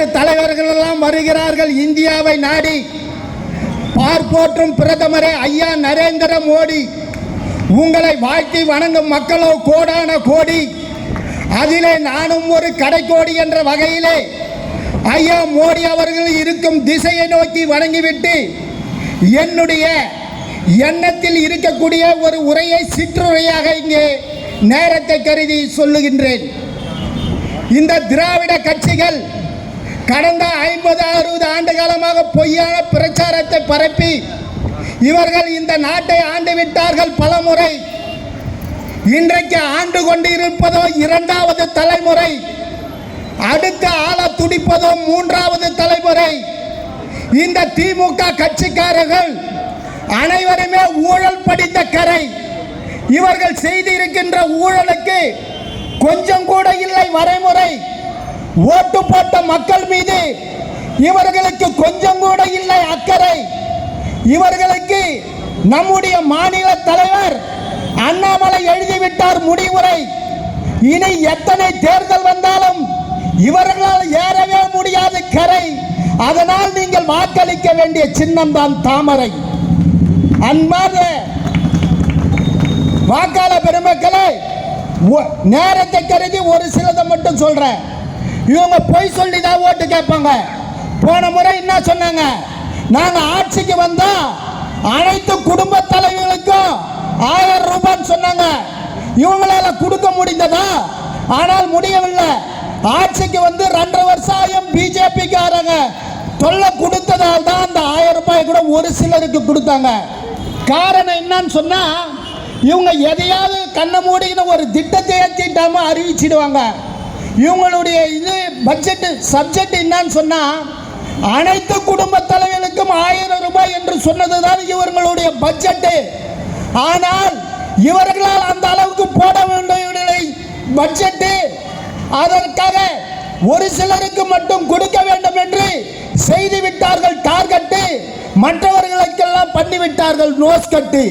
நாட்டு தலைவர்கள் எல்லாம் வருகிறார்கள் இந்தியாவை நாடி. பார்ப்போற்றும் பிரதமரே ஐயா நரேந்திர மோடி. உங்களை வாழ்த்தி வணங்கும் மக்களோ கோடான கோடி. அதிலே நானும் ஒரு கடைக்கோடி என்ற வகையிலே ஐயா மோடி அவர்கள் இருக்கும் திசையை நோக்கி வணங்கிவிட்டு என்னுடைய எண்ணத்தில் இருக்கக்கூடிய ஒரு உரையை சிற்றுரையாக இங்கே நேரத்தை கருதி சொல்லுகின்றேன். இந்த திராவிட கட்சிகள் கடந்த ஐம்பது அறுபது ஆண்டு காலமாக பொய்யான பிரச்சாரத்தை பரப்பி இவர்கள் இந்த நாட்டை ஆண்டு விட்டார்கள் பலமுறை. இன்றைக்கு ஆண்டு கொண்டிருப்பதோ இரண்டாவது தலைமுறை. அடுத்த ஆள துடிப்பதோ மூன்றாவது தலைமுறை. இந்த திமுக கட்சிக்காரர்கள் அனைவருமே ஊழல் படித்த கரை. இவர்கள் செய்திருக்கின்ற ஊழலுக்கு கொஞ்சம் கூட இல்லை வரைமுறை ஓட்டு போட்ட மக்கள் மீது இவர்களுக்கு கொஞ்சம் கூட இல்லை அக்கறை. இவர்களுக்கு நம்முடைய மாநில தலைவர் அண்ணாமலை எழுதிவிட்டார் முடிவுரை. இனி எத்தனை தேர்தல் வந்தாலும் இவர்களால் ஏறவே முடியாது கரை. அதனால் நீங்கள் வாக்களிக்க வேண்டிய சின்னம் தான் தாமரை. அன்பார்ந்த வாக்காளர் பெருமக்களை ஒ- நேரத்தை கருதி ஒரு சிலதை மட்டும் சொல்றேன். இவங்க பொய் சொல்லி தான் ஓட்டு கேட்பாங்க. போன முறை என்ன சொன்னாங்க? நாங்க ஆட்சிக்கு வந்தோம் அனைத்து குடும்ப தலைவர்களுக்கும் ஆயிரம் ரூபான்னு சொன்னாங்க. இவங்களால கொடுக்க முடிந்ததா? ஆனால் முடியவில்லை. ஆட்சிக்கு வந்து ரெண்டரை வருஷம் ஆயும் பிஜேபிக்காரங்க தொல்லை கொடுத்ததால் தான் அந்த ஆயிரம் ரூபாய் கூட ஒரு சிலருக்கு கொடுத்தாங்க. காரணம் என்னன்னு சொன்னா இவங்க எதையாவது கண்ணை மூடிக்கின ஒரு திட்டத்தை ஏற்றிட்டாம அறிவிச்சிடுவாங்க. இவங்களுடைய இது பட்ஜெட் சப்ஜெக்ட் என்னன்னு சொன்னால் அனைத்து குடும்ப தலைவர்களுக்கும் ஆயிரம் ரூபாய் என்று சொன்னதுதான் இவர்களுடைய பட்ஜெட்டு ஆனால் இவர்களால் அந்த அளவுக்கு போட வேண்டிய பட்ஜெட்டு அதற்காக ஒரு சிலருக்கு மட்டும் கொடுக்க வேண்டும் என்று செய்து விட்டார்கள் டார்கெட்டு மற்றவர்களுக்கெல்லாம் பண்ணிவிட்டார்கள் நோஸ் கட்டு.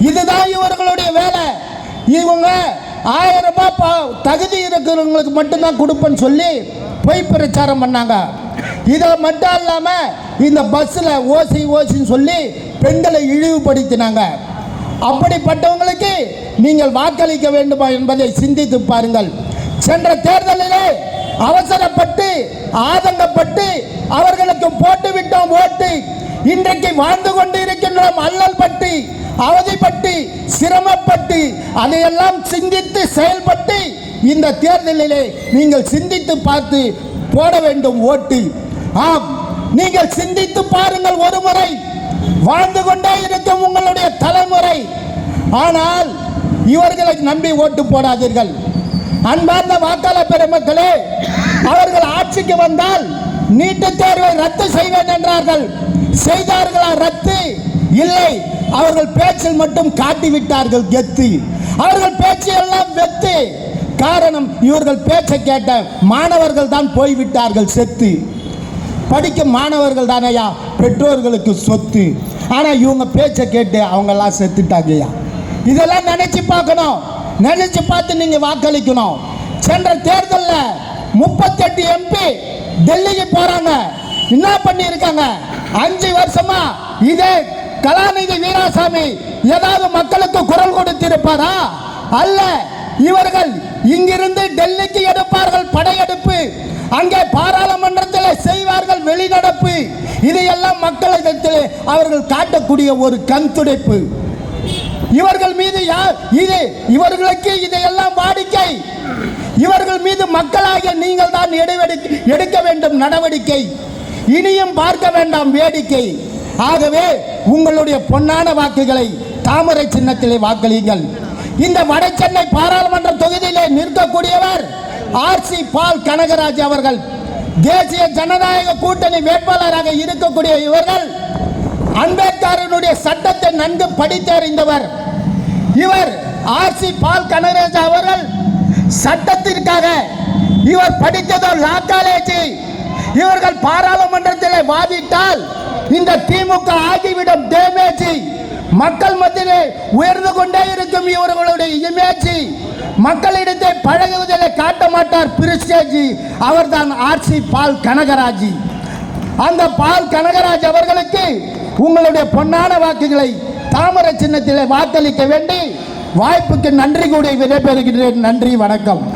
இதுதான் இவர்களுடைய வேலை. இவங்க ஆயிரம் ரூபாய் பா- தகுதி இருக்கிறவங்களுக்கு மட்டும்தான் கொடுப்பேன்னு சொல்லி பொய் பிரச்சாரம் பண்ணாங்க. இதை மட்டும் இல்லாமல் இந்த பஸ்ஸில் ஓசி ஓசின்னு சொல்லி பெண்களை இழிவுபடுத்தினாங்க. அப்படிப்பட்டவங்களுக்கு நீங்கள் வாக்களிக்க வேண்டுமா என்பதை சிந்தித்து பாருங்கள். சென்ற தேர்தலிலே அவசரப்பட்டு ஆதங்கப்பட்டு அவர்களுக்கு போட்டு விட்டோம் ஓட்டு. இன்றைக்கு வாழ்ந்து கொண்டு இருக்கின்றோம் அல்லல் பட்டு. அவதிப்பட்டு சிரமப்பட்டு அதையெல்லாம் சிந்தித்து செயல்பட்டு இந்த தேர்தலிலே நீங்கள் சிந்தித்து பார்த்து போட வேண்டும் ஓட்டு. ஆம் நீங்கள் சிந்தித்து பாருங்கள் ஒரு முறை. வாழ்ந்து கொண்டே இருக்கும் உங்களுடைய தலைமுறை. ஆனால் இவர்களை நம்பி ஓட்டு போடாதீர்கள். அன்பார்ந்த வாக்காளர் பெருமக்களே அவர்கள் ஆட்சிக்கு வந்தால் நீட்டு தேர்வை ரத்து செய்வேன் என்றார்கள். செய்தார்களா ரத்து? இல்லை. அவர்கள் பேச்சில் மட்டும் காட்டிவிட்டார்கள் கெத்து. அவர்கள் பேச்சு எல்லாம் வெத்து. காரணம் இவர்கள் பேச்சை கேட்ட மாணவர்கள் தான் போய்விட்டார்கள் செத்து. படிக்கும் மாணவர்கள் தானையா? பெற்றோர்களுக்கு சொத்து. ஆனால் இவங்க பேச்சை கேட்டு அவங்கெல்லாம் செத்துட்டாங்கய்யா. இதெல்லாம் நினைச்சு பார்க்கணும். நினைச்சு பார்த்து நீங்கள் வாக்களிக்கணும். சென்ற தேர்தலில் முப்பத்தெட்டு எம்பி டெல்லிக்கு போகிறாங்க என்ன பண்ணியிருக்காங்க? அஞ்சு வருஷமா இதே கலாநிதி வீராசாமி ஏதாவது மக்களுக்கு குரல் கொடுத்திருப்பாரா? அல்ல. இவர்கள் இங்கிருந்து டெல்லிக்கு எடுப்பார்கள் படையெடுப்பு. அங்கே பாராளுமன்றத்தில் செய்வார்கள் வெளிநடப்பு. இதையெல்லாம் மக்களிடத்தில் அவர்கள் காட்டக்கூடிய ஒரு கண் துடைப்பு இவர்கள் மீது யார் இது இவர்களுக்கு இதையெல்லாம் வாடிக்கை. இவர்கள் மீது மக்களாகிய நீங்கள் தான் எடுக்க வேண்டும் நடவடிக்கை. இனியும் பார்க்க வேண்டாம் வேடிக்கை. ஆகவே உங்களுடைய பொன்னான வாக்குகளை தாமரை சின்னத்திலே வாக்களியுங்கள். இந்த வட சென்னை பாராளுமன்ற தொகுதியிலே நிற்கக்கூடியவர் ஆர் சி பால் கனகராஜ் அவர்கள். தேசிய ஜனநாயக கூட்டணி வேட்பாளராக இருக்கக்கூடிய இவர்கள் அம்பேத்கரனுடைய சட்டத்தை நன்கு படித்தறிந்தவர். இவர் ஆர் சி பால் கனகராஜ் அவர்கள் சட்டத்திற்காக இவர் படித்ததோ லா காலேஜ். இவர்கள் பாராளுமன்றத்தில் வாதிட்டால் இந்த திமுக ஆகிவிடும் டேமேஜ் மக்கள் மத்தியிலே உயர்ந்து கொண்டே இருக்கும் இவர்களுடைய இமேஜ் மக்களிடத்தை பழகுவதிலே காட்ட மாட்டார் பிரிஸ்டேஜி அவர்தான் ஆர்சி பால் கனகராஜி. அந்த பால் கனகராஜ் அவர்களுக்கு உங்களுடைய பொன்னான வாக்குகளை தாமரை சின்னத்திலே வாக்களிக்க வேண்டி வாய்ப்புக்கு நன்றி கூடி விடைபெறுகிறேன். நன்றி வணக்கம்.